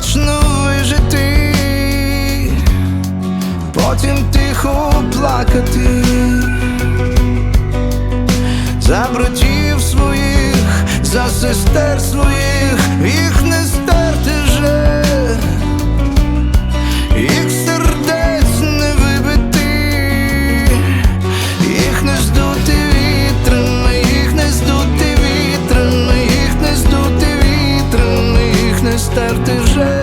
почну жити, потім тихо плакати, за братів своїх, за сестер своїх. стерти вже.